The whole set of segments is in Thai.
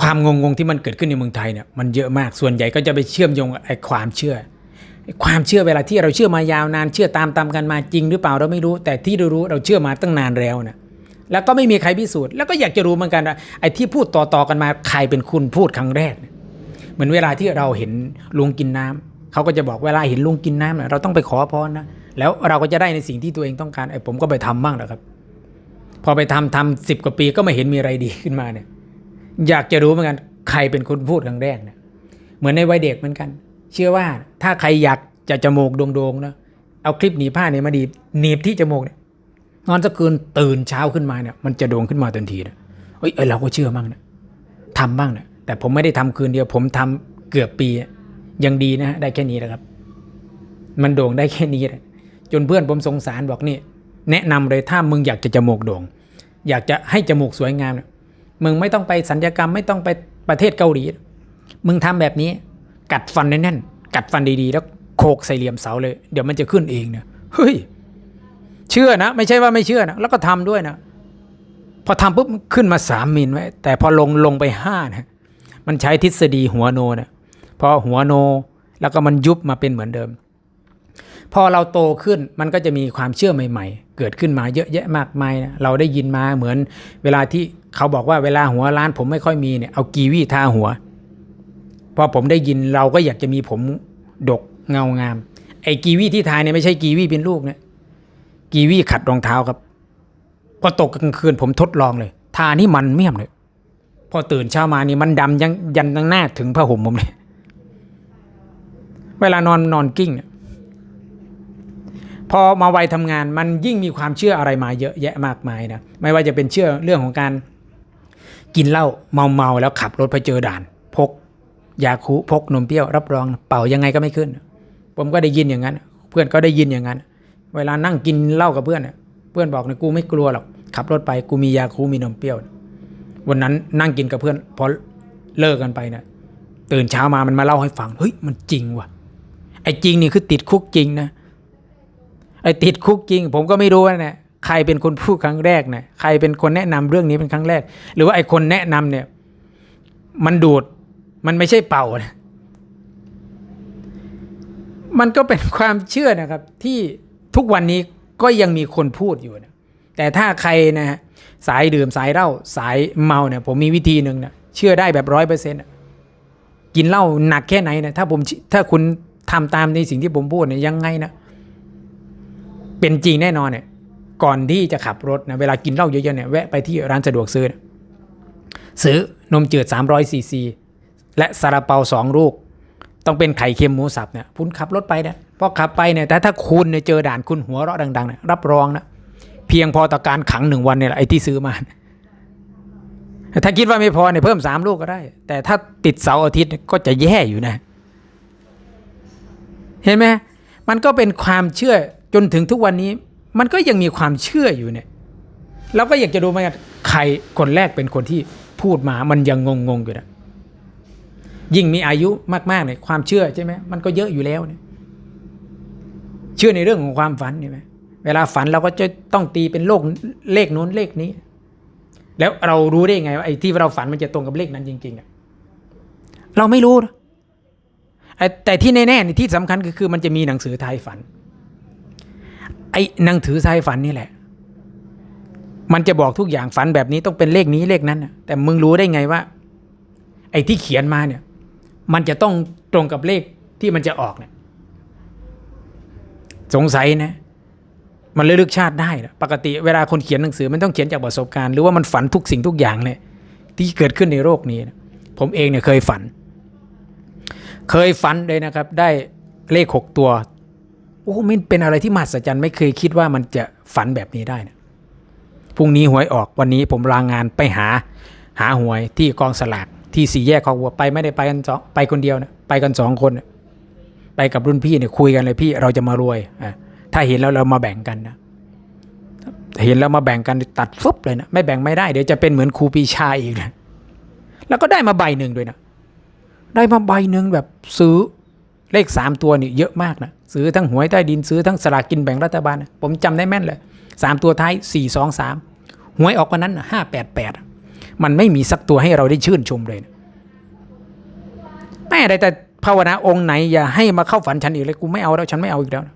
ความงงๆที่มันเกิดขึ้นในเมืองไทยเนี่ยมันเยอะมากส่วนใหญ่ก็จะไปเชื่อมโยงไอ้ความเชื่อความเชื่อเวลาที่เราเชื่อมายาวนานเชื่อตามตามๆกันมาจริงหรือเปล่าเราไม่รู้ แต่ที่เรารู้เราเชื่อมาตั้งนานแล้วนะแล้วก็ไม่มีใครพิสูจน์แล้วก็อยากจะรู้เหมือนกันว่าไอ้ที่พูดต่อๆกันมาใครเป็นคุณพูดครั้งแรกเนี่ยเหมือนเวลาที่เราเห็นลุงกินน้ำเขาก็จะบอกเวลาเห็นลุงกินน้ำเนี่ยเราต้องไปขอพรนะแล้วเราก็จะได้ในสิ่งที่ตัวเองต้องการไอ้ผมก็ไปทำบ้างนะครับ พอไปทำทำสิบกว่าปีก็ไม่เห็นมีอะไรดีขึ้นมาเนี่ย อยากจะรู้เหมือนกัน ใครเป็นคนพูดครั้งแรกเนี่ยเหมือนในวัยเด็กเหมือนกัน เชื่อว่าถ้าใครอยากจะจมูกโด่งๆนะเอาคลิปหนีบผ้าเนี่ยมาดีบหนีบที่จมูกเนี่ยนอนสักคืนตื่นเช้าขึ้นมาเนี่ยมันจะโด่งขึ้นมาทันทีนะเอ้ยเอ้ยเราก็เชื่อบ้างนะทำบ้างนะแต่ผมไม่ได้ทำคืนเดียว ผมทำเกือบปียังดีนะได้แค่นี้แหละครับ มันโด่งได้แค่นี้แหละจนเพื่อนผมสงสารบอกนี่แนะนำเลยถ้ามึงอยากจะจมูกโด่ง อยากจะให้จมูกสวยงามเนี่ย มึงไม่ต้องไปสัญญกรรมไม่ต้องไปประเทศเกาหลี มึงทำแบบนี้ กัดฟันแน่นๆกัดฟันดีๆ แล้วโขกใส่เหลี่ยมเสาเลย เดี๋ยวมันจะขึ้นเองเนี่ยเฮ้ยเชื่อนะ ไม่ใช่ว่าไม่เชื่อนะแล้วก็ทำด้วยนะพอทำปุ๊บขึ้นมาสามมิลไว้แต่พอลงลงไปห้านะมันใช้ทฤษฎีหัวโนนะพอหัวโนแล้วก็มันยุบมาเป็นเหมือนเดิม พอเราโตขึ้นมันก็จะมีความเชื่อใหม่ ๆ เกิดขึ้นมาเยอะแยะมากมายนะเราได้ยินมาเหมือนเวลาที่ เขาบอกว่าเวลาหัวล้านผมไม่ค่อยมีเนี่ยเอากีวีทาหัว พอผมได้ยินเราก็อยากจะมีผมดกเงางาม ไอ้กีวีที่ทาเนี่ยไม่ใช่กีวีเป็นลูกนะกีวีขัดรองเท้าครับ พอตกกลางคืนผมทดลองเลยทานี่มันเมี่ยมเลยพอตื่นเช้ามานี่มันดำยังยันตั้งหน้าถึงผ้าห่มผมเลยเวลานอนนอนกิ้งเนี่ยพอมาวัยทำงานมันยิ่งมีความเชื่ออะไรมาเยอะแยะมากมายนะไม่ว่าจะเป็นเชื่อเรื่องของการ กินเหล้าเมาเมาแล้วขับรถไปเจอด่าน พก ยาคุพกนมเปรี้ยวรับรอง เป่ายังไงก็ไม่ขึ้น ผมก็ได้ยินอย่างนั้น เพื่อนก็ได้ยินอย่างนั้น เวลานั่งกินเหล้ากับเพื่อนน่ะเพื่อนบอกนะกูไม่กลัวหรอกขับรถไปกูมียาคูมีนมเปรี้ยว วันนั้นนั่งกินกับเพื่อนพอเลิกกันไปเนะตื่นเช้ามามันมาเล่าให้ฟังเฮ้ยมันจริงว่ะไอ้จริงนี่คือติดคุกจริงนะไอ้ติดคุกจริง ผมก็ไม่รู้ว่าเนี่ย ใครเป็นคนพูดครั้งแรกเนี่ยใครเป็นคนแนะนำเรื่องนี้เป็นครั้งแรก หรือว่าไอ้คนแนะนำเนี่ย มันดูดมันไม่ใช่เป่านะมันก็เป็นความเชื่อนะครับ ที่ทุกวันนี้ก็ยังมีคนพูดอยู่นะแต่ถ้าใครนะฮะสายดื่มสายเหล้าสายเมาเนี่ยผมมีวิธีหนึ่งนะเชื่อได้แบบร้อยเปอร์เซ็นต์กินเหล้าหนักแค่ไหนนะถ้าผมถ้าคุณทำตามในสิ่งที่ผมพูดเนี่ยยังไงนะเป็นจริงแน่นอนเนี่ย ก่อนที่จะขับรถนะเวลากินเหล้าเยอะๆเนี่ยแวะไปที่ร้านสะดวกซื้อ ซื้อนมจืด300ซีซีและซาลาเปาสองลูก ต้องเป็นไข่เค็มหมูสับเนี่ยคุณขับรถไปนะพอขับไปเนี่ยแต่ถ้าคุณเนี่ยเจอด่านคุณหัวเราะดังๆเนี่ยรับรองนะเพียงพอต่อการขังหนึ่งวันเนี่ยไอ้ที่ซื้อมา ถ้าคิดว่าไม่พอเนี่ยเพิ่มสามลูกก็ได้ แต่ถ้าติดเสาร์อาทิตย์ก็จะแย่อยู่นะ เห็นไหมมันก็เป็นความเชื่อจนถึงทุกวันนี้ มันก็ยังมีความเชื่ออยู่เนี่ยเราก็อยากจะดูเหมือนกันใครคนแรกเป็นคนที่พูดมามันยังงงๆอยู่นะยิ่งมีอายุมากๆเนี่ยความเชื่อใช่ไหมมันก็เยอะอยู่แล้วเนี่ยเชื่อในเรื่องของความฝันใช่ไหมเวลาฝันเราก็จะต้องตีเป็นโลกเลขนู้นเลขนี้ แล้วเรารู้ได้ยังไงว่าไอ้ที่เราฝันมันจะตรงกับเลขนั้นจริง ๆอะเราไม่รู้นะไอแต่ที่แน่ๆที่สำคัญก็คือมันจะมีหนังสือทายฝัน ไอ้นังสือทายฝันนี่แหละ มันจะบอกทุกอย่างฝันแบบนี้ต้องเป็นเลขนี้เลขนั้นแต่มึงรู้ได้ไงว่า ไอ้ที่เขียนมาเนี่ย มันจะต้องตรงกับเลขที่มันจะออกเนี่ย สงสัยนะ มันระลึกชาติได้นะปกติเวลาคนเขียนหนังสือมันต้องเขียนจากประสบการณ์หรือว่ามันฝันทุกสิ่งทุกอย่างเลยที่เกิดขึ้นในโลกนี้นะผมเองเนี่ยเคยฝัน เคยฝันเลยนะครับ ได้เลขหกตัว โอ้มันเป็นอะไรที่มหัศจรรย์ไม่เคยคิดว่ามันจะฝันแบบนี้ได้นะพรุ่งนี้หวยออกวันนี้ผมลางงานไปหา หาหวยที่กองสลากที่สี่แยกคอกวัวไปไม่ได้ไปกันสองไปคนเดียวนะไปกันสองคนนะไปกับรุ่นพี่เนี่ยคุยกันเลยพี่เราจะมารวยอะถ้าเห็นแล้วเรามาแบ่งกันนะเห็นแล้วมาแบ่งกันตัดฟึบเลยนะไม่แบ่งไม่ได้เดี๋ยวจะเป็นเหมือนครูปีชาอีกนะแล้วก็ได้มาใบหนึ่งด้วยนะได้มาใบหนึ่งแบบซื้อ เลขสามตัวนี่เยอะมากนะซื้อทั้งหวยใต้ดินซื้อทั้งสลากกินแบ่งรัฐบาลนะผมจำได้แม่นเลยสามตัวท้ายสี่สองสามหวยออกวันนั้นห้าแปดแปดมันไม่มีสักตัวให้เราได้ชื่นชมเลยนะแม่ได้แต่ภาวนาองค์ไหนอย่าให้มาเข้าฝันฉันอีกเลยกูไม่เอาแล้วฉันไม่เอาอีกแล้วนะ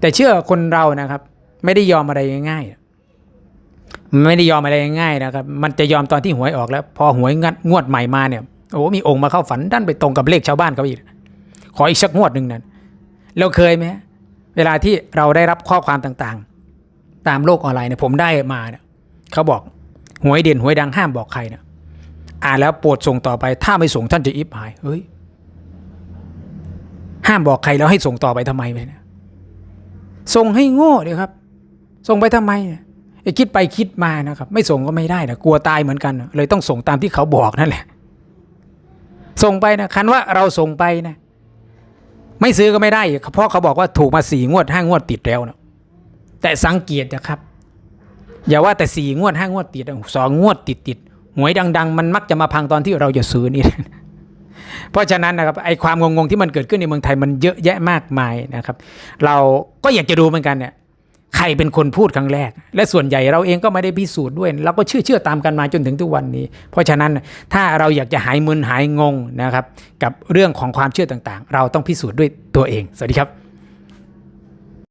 แต่เชื่อคนเรานะครับ ไม่ได้ยอมอะไรง่ายๆไม่ได้ยอมอะไรง่ายๆนะครับ มันจะยอมตอนที่หวยออกแล้ว พอหวยงัดงวดใหม่มาเนี่ยโอ้โหมีองค์มาเข้าฝันดันไปตรงกับเลขชาวบ้านเขาอีก ขออีกสักงวดหนึ่งนั้นเราเคยไหมเวลาที่เราได้รับข้อความต่างๆ ตามโลกออนไลน์เนี่ยผมได้มาเนี่ยเขาบอกหวยเด่นหวยดังห้ามบอกใครเนี่ยอ่านแล้วโปรดส่งต่อไป ถ้าไม่ส่งท่านจะอิบหายเฮ้ยห้ามบอกใครแล้วให้ส่งต่อไปทำไมไปเนี่ยส่งให้โง่เลยครับ ส่งไปทำไมเนี่ยไอ้คิดไปคิดมานะครับ ไม่ส่งก็ไม่ได้นะกลัวตายเหมือนกันเลยต้องส่งตามที่เขาบอกนั่นแหละส่งไปนะคันว่าเราส่งไปนะ ไม่ซื้อก็ไม่ได้เพราะเขาบอกว่าถูกมาสี่งวดห้างวดติดแล้วนะแต่สังเกตนะครับ อย่าว่าแต่สี่งวดห้างวดติดสองงวดติดติดหวยดัง ๆ มันมักจะมาพังตอนที่เราจะซื้อนี่เพราะฉะนั้นนะครับไอความงงๆที่มันเกิดขึ้นในเมืองไทยมันเยอะแยะมากมายนะครับ เราก็อยากจะดูเหมือนกันเนี่ย ใครเป็นคนพูดครั้งแรก และส่วนใหญ่เราเองก็ไม่ได้พิสูจน์ด้วยเราก็เชื่อเชื่อตามกันมาจนถึงทุกวันนี้ เพราะฉะนั้นถ้าเราอยากจะหายมึนหายงงนะครับ กับเรื่องของความเชื่อต่างๆ เราต้องพิสูจน์ด้วยตัวเอง สวัสดีครับ